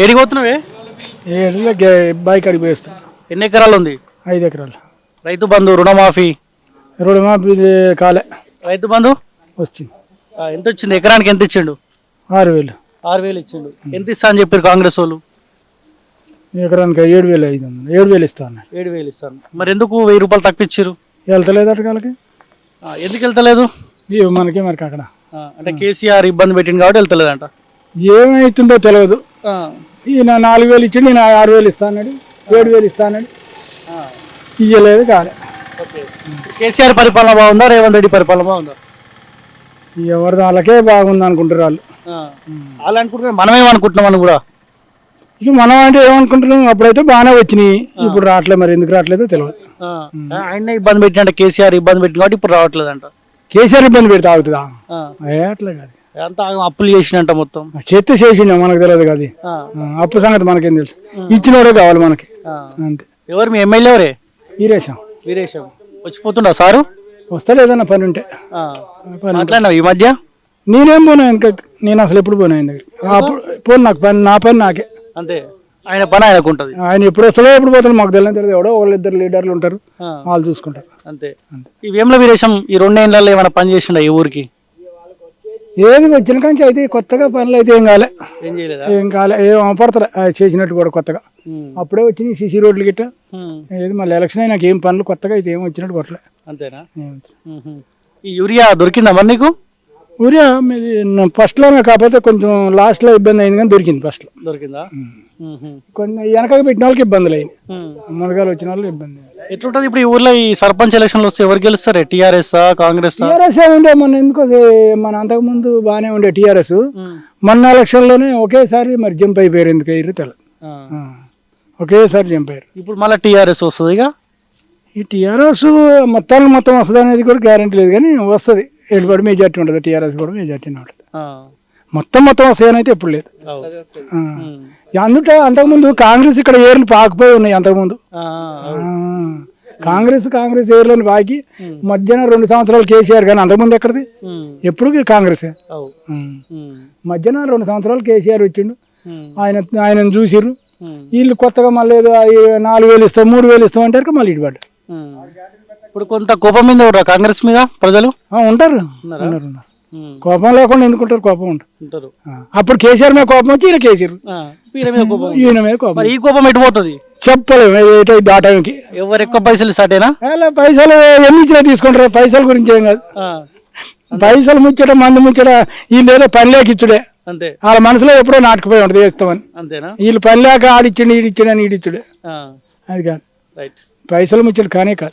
ఏడికి పోతున్నావే బైక్ అడిగి పోయిస్తాం. ఎన్ని ఎకరాలు ఉంది? ఐదు ఎకరాలు. రైతు బంధు రుణమాఫీ? మాపి కాలే. రైతు బంధు? వచ్చింది. ఆ, ఎంత వచ్చింది ఎకరానికి ఎంత ఇచ్చిండు ఆరు వేలు. ఆరు వేలు ఇచ్చిండు. ఎంత ఇస్తా అని చెప్పారు కాంగ్రెస్ వాళ్ళు? ఎకరానికి ఏడు వేలు ఐదు వందలు. ఏడు వేలు ఇస్తా అన్నాడు ఏడు వేలు ఇస్తాను మరి ఎందుకు వెయ్యి రూపాయలు తక్కువ ఇచ్చారు వెళ్తలేదు అటకాలకి ఎందుకు వెళ్తలేదు? ఇవి మనకి మనకి అక్కడ ఆ, అంటే కేసీఆర్ ఇబ్బంది పెట్టింది కాబట్టి వెళ్తలేదంట. ఏమైతుందో తెలియదు ఈయన నాలుగు వేలు ఇచ్చి నేను ఆరు వేలు ఇస్తా అన్నాడు ఏడు వేలు ఇస్తా అన్నాడు. ఆ, ఇయ్యలేదు కాలే. కేసీఆర్ పరిపాలన బాగుందా రేవంత్ రెడ్డి పరిపాలన బాగుందా? ఎవరిది వాళ్ళకే బాగుంది అనుకుంటారు వాళ్ళు. వాళ్ళు అనుకుంటున్నారు మనమేమనుకుంటున్నాం అని కూడా? ఇక మనం అంటే ఏమనుకుంటున్నాం అప్పుడైతే బాగానే వచ్చినాయి. ఇప్పుడు రావట్లేదు మరి ఎందుకు రావట్లేదో తెలియదు. ఆయన ఇబ్బంది పెట్టినట్టు కేసీఆర్ ఇబ్బంది పెట్టిన కాబట్టి ఇప్పుడు రావట్లేదంట. కేసీఆర్ ఇబ్బంది పెడితే ఆగుతుందా? అట్లా కాదు. అంతా అప్పులు చేసినంట మొత్తం. చెత్త చేసిండే మనకు తెలియదు కదా అప్పు సంగతి మనకేం తెలుసు. ఇచ్చినోడే కావాలి మనకి. అంతే. ఎవరు మీ ఎమ్మెల్యే ఎవరే? ఈరేషం వీరేశం. వచ్చిపోతుండా సారు? వస్తే ఏదన్నా పని ఉంటే. మాట్లాడినావు ఈ మధ్య? నేనేం పోనా ఇంకా నేను అసలు ఎప్పుడు పోనా ఆయన దగ్గర. అప్పుడు పోను నాకు పని నా పని నాకే. అంతే. ఆయన పని ఆయనకు ఉంటుంది. ఆయన ఎప్పుడు వస్తాడో ఎప్పుడు పోతాడు మాకు తెలియదు తెలియదు. ఎవడో వాళ్ళు ఇద్దరు లీడర్లు ఉంటారు. వాళ్ళు చూసుకుంటారు. అంతే. ఈ వేముల వీరేశం ఈ రెండేళ్ళలో ఏమైనా పని చేసిండా ఈ ఊరికి? ఏది వచ్చిన కాంచి అయితే కొత్తగా పనులు అయితే ఏం కాలే. ఏం కాలే. ఏం పడతలే ఆ చేసినట్టు కూడా కొత్తగా. అప్పుడే వచ్చినాయి సిసి రోడ్లు గిట్ట. ఏది మళ్ళీ ఎలక్షన్ అయినాక ఏం పనులు కొత్తగా అయితే ఏం వచ్చినట్టు కొట్టలే. అంతేనా. ఈ యూరియా దొరికిందా మరి నీకు? ఊరియా మీది ఫస్ట్లోనే కాకపోతే కొంచెం లాస్ట్లో ఇబ్బంది అయింది కానీ దొరికింది ఫస్ట్లో దొరికిందా. కొన్ని వెనకకి పెట్టిన వాళ్ళకి ఇబ్బందులు అయినాయి. ఉమ్. మునగాలు వచ్చిన వాళ్ళు ఇబ్బంది ఎట్లుంటది ఇప్పుడు ఈ ఊర్లో ఈ సర్పంచ్ ఎలక్షన్లు వస్తే ఎవరు గెలుస్తారు? టీఆర్ఎస్ కాంగ్రెస్? టీఆర్ఎస్ ఉండే మొన్న ఎందుకు మన అంతకుముందు బాగానే ఉండే టీఆర్ఎస్. మొన్న ఎలక్షన్లోనే ఒకేసారి మరి జంప్ అయిపోయారు ఎందుకు అయ్యారు తెలియదు ఆ. ఒకేసారి జంప్ అయ్యారు ఇప్పుడు మళ్ళీ టీఆర్ఎస్ వస్తుంది ఇక? ఈ టీఆర్ఎస్ మొత్తానికి మొత్తం వస్తుంది అనేది కూడా గ్యారంటీ లేదు కానీ వస్తుంది. ఎటుబడి మెజార్టీ ఉంటుంది టీఆర్ఎస్ కూడా మెజార్టీనే ఉంటుంది ఆ. మొత్తం మొత్తం వస్తాయని అయితే ఎప్పుడు లేదు. అందుట అంతకుముందు కాంగ్రెస్ ఇక్కడ ఏర్లు పాకపోయి ఉన్నాయి అంతకుముందు. కాంగ్రెస్ కాంగ్రెస్ ఏర్లను పాకి మధ్యాహ్నం రెండు సంవత్సరాలు కేసీఆర్ కానీ అంతకుముందు ఎక్కడిది. ఎప్పుడు కాంగ్రెస్. మధ్యాహ్నం రెండు సంవత్సరాలు కేసీఆర్ వచ్చిండు. ఆయన ఆయనను చూసిర్రు. వీళ్ళు కొత్తగా మళ్ళీ నాలుగు వేలు ఇస్తాం మూడు వేలు ఇస్తాం అంటారు మళ్ళీ ఇటు పడ్డారు ఉమ్. ఇప్పుడు కొంత కోపం మీద ఉన్నారు కాంగ్రెస్ మీద ప్రజలు? ఆ, ఉంటారు. ఉన్నారా? ఉన్నారు ఉన్నారు. ఉమ్. కోపం లేకుండా ఎందుకుంటారు కోపం ఉంటారు. ఉంటారు. ఆ, అప్పుడు కేసీఆర్ మీద కోపం వచ్చి ఈయన కేసీఆర్. ఆ. ఈయన మీద కోపం ఈయన మీద కోపం. మరి ఈ కోపం ఎటు పోతుంది? చెప్పలేము ఏటో దాటానికి ఎవరు ఎక్కువ పైసలు అలా పైసలు ఎన్ని ఇచ్చినా తీసుకుంటారు పైసల గురించి ఏం కాదు. ఆ. పైసలు ముచ్చట మంది ముచ్చట వీళ్ళు ఏదో పని లేక ఇచ్చుడే. అంతే. వాళ్ళ మనసులో ఎప్పుడో నాటుకుపోయి ఉంటుంది వేస్తామని అంతేనా? వీళ్ళు పని లేక ఆడిచ్చిండు ఈడిచ్చిండు అని ఈడిచ్చుడే. ఆ. అది కాదు. రైట్ పైసలు ముచ్చట కానే కాదు.